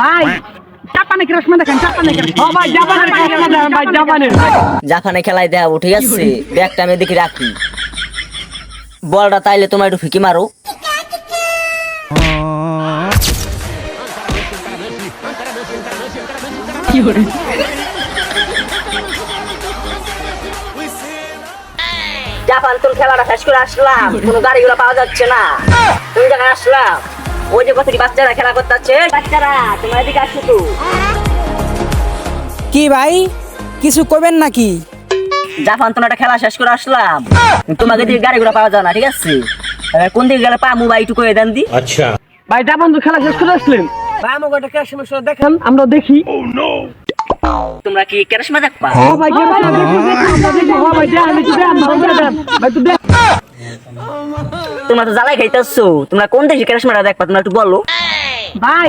ভাই জাপানে কিরসমে দেখেন? জাপানে ও ভাই জাপানের কাস্টমার দেন ভাই জাপানের জাপানে। খেলায় দেখাবো ঠিক আছে ব্যাগটা আমি দেখি রাখি। বলটা তাইলে তোমার একটু ফিকি মারো। কি জাপান তুমি খেলাটা শেষ করে আসলাম। কোনো গাড়িগুলো পাওয়া যাচ্ছে না। তুমি জায়গায় আসলাম ওই যে কত বাচ্চারা খেলা করতে যাচ্ছে বাচ্চারা তোমার এদিকে আসো তো। কি ভাই? কিছু করবেন নাকি? জাপান তোমার একটা খেলা শেষ করে আসলাম। তোমাকে দিকে গাড়িগুলো পাওয়া যায় না ঠিক আছে? কোন দিকে গেলে পা মোবাইল একটু করে দেন দি। ভাই জাপান তো খেলা শেষ করে আসলেন। ভাই আমাকে একটা কাস্টমার সাথে দেখেন। আমরা দেখি। তোমরা কি কেরসমা দেখবা ও ভাই কেরসমা দেখি আমরা দেখি ও ভাই দেন ভাই দেন ভাই তো দেন। তোমরা তো জ্বালাই খাইতেছো। তোমরা কোন দেশে কেরসমাটা দেখবা? তোমরা একটু বলো। ভাই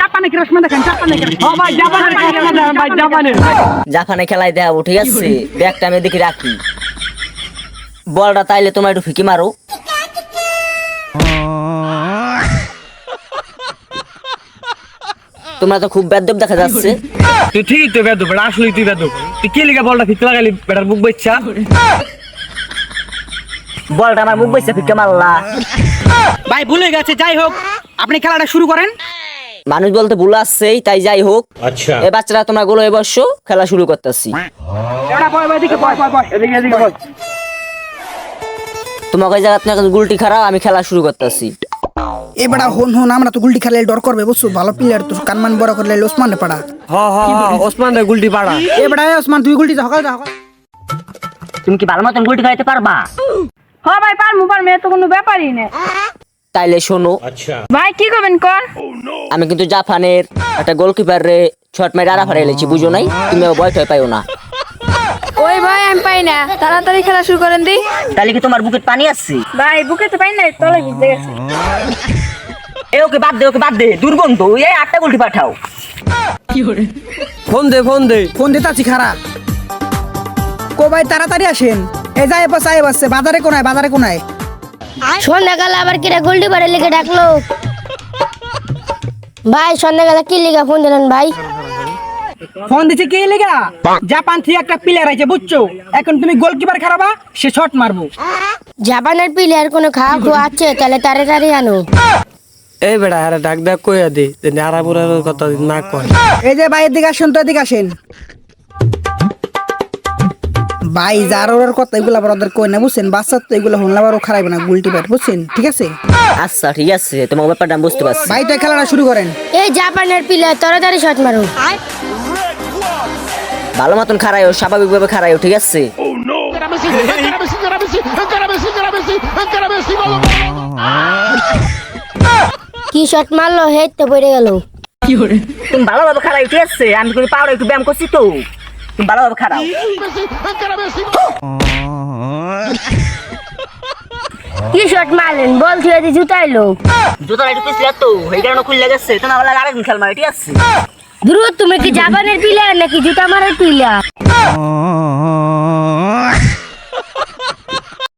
জাপানে কিরসমে দেখেন জাপানে ভাই জাপানের ভাই জাপানের জাপানে খেলায় দেখাবো ঠিক আছে? ব্যাগটা আমি দেখি রাখি। বলটা তাইলে তোমার একটু ফিকি মারো। তোমরা তো খুব বেদব দেখা যাচ্ছে। তুই ঠিকই তো বেদব আসলেই তুই বেদব। তুই কি লিগা বলটা ফিতে লাগালি বেটার বুক বাচ্চা বলটা আমার মুখ বসে ফিটকে মারলা। ভাই ভুলে গেছে যাই হোক। আপনি খেলাটা শুরু করেন। মানুষ বলতে ভুল আসছেই তাই যাই হোক। আচ্ছা। এ বাচ্চারা তোমরা গোলো এবর্ষ খেলা শুরু করতেছি। তোমাকে জায়গা তুমি গুলটি খারাপ আমি খেলা শুরু করতেছি। এবার হন হন আমরা তো গুলটি খেলে ডর করবে বুঝছ? ভালো প্লেয়ার তো কানমান বড় করলে ওসমান রে পাড়া। হ হ ওসমান রে গুলটি পাড়া। এবার ওসমান তুই গুলটি হকাল হকাল। তুমি কি ভালো মতন গুলটি খাইতে পারবা? হ ভাই পারমু পারমু এ তো কোনো ব্যাপারই না তাইলে শোনো। আচ্ছা। ভাই কি করবেন কর? আমি কিন্তু জাপানের একটা গোলকিপার রে ছট মাইরে আরা ফারে লেছি বুঝো নাই? তুমি ভয় টয় পাইও না। ওই ভাই আমি পাই না। তাড়াতাড়ি খেলা শুরু করেন দি। তাহলে কি তোমার বুকের পানি আসছে ভাই বুকে তো পাই না তলে ভিজে গেছে। এ ওকে বাদ দে ওকে বাদ দে দুর্গন্ধ এই আটটা গোলটি পাঠাও। কি করে ফোন দে ফোন দে ফোন দে তাছি খারাপ কবাই তাড়াতাড়ি আসেন। এই যাই বস বসছে বাজারে কোনায় বাজারে কোনায় সন্ধ্যাকালে আবার কিরা গোল্ডি বাড়ি লিখে ডাকলো? ভাই সন্ধ্যাকালে কি লিখা ফোন দিলেন ভাই? ফোন দিছে কি লেগা? জাপান থেকে একটা প্লেয়ার আছে বুঝছ? এখন তুমি গোলকিপার খারাপা সে শট মারবো। জাপানের প্লেয়ার কোনো খাওয়া খাওয়া আছে? তাহলে তাড়াতাড়ি আনো। এই বেটা আরে ডাক ডাক কইয়া দে। যে আরাবুরার কথা না কয়। এই যে ভাই এদিকে আসেন তো এদিকে আসেন। ভাই যার ওর কথা এগুলা আবার ওদের কই না বুঝছেন? বাচ্চা তো এগুলো হনলা আবারও খারাপ না গুলটি ব্যাট বুঝছেন? ঠিক আছে? আচ্ছা ঠিক আছে। তোমার ব্যাপারটা আমি বুঝতে পারছি। ভাই তো খেলাটা শুরু করেন। এই জাপানের প্লেয়ার তাড়াতাড়ি শট মারো। ভালো মতন খারাইও স্বাভাবিকভাবে খারাইও ঠিক আছে? কি শট মারলো হেড তো পড়ে গেল। কি করে তুমি ভালোভাবে খারাই ঠিক আছে? আমি তুমি পাওয়ার একটু ব্যায়াম করছি তো। তুমি ভালোভাবে খারাও কি শট মারলেন বল খেলে দিয়ে জুতাইলো জুতা একটু পিছলে তো এই কারণে খুললে গেছে। তো না বলে আরেকদিন খেল মারে ঠিক আছে? ধ্রুব তুমি কি জাপানের প্লেয়ার নাকি জুতা মারার প্লেয়ার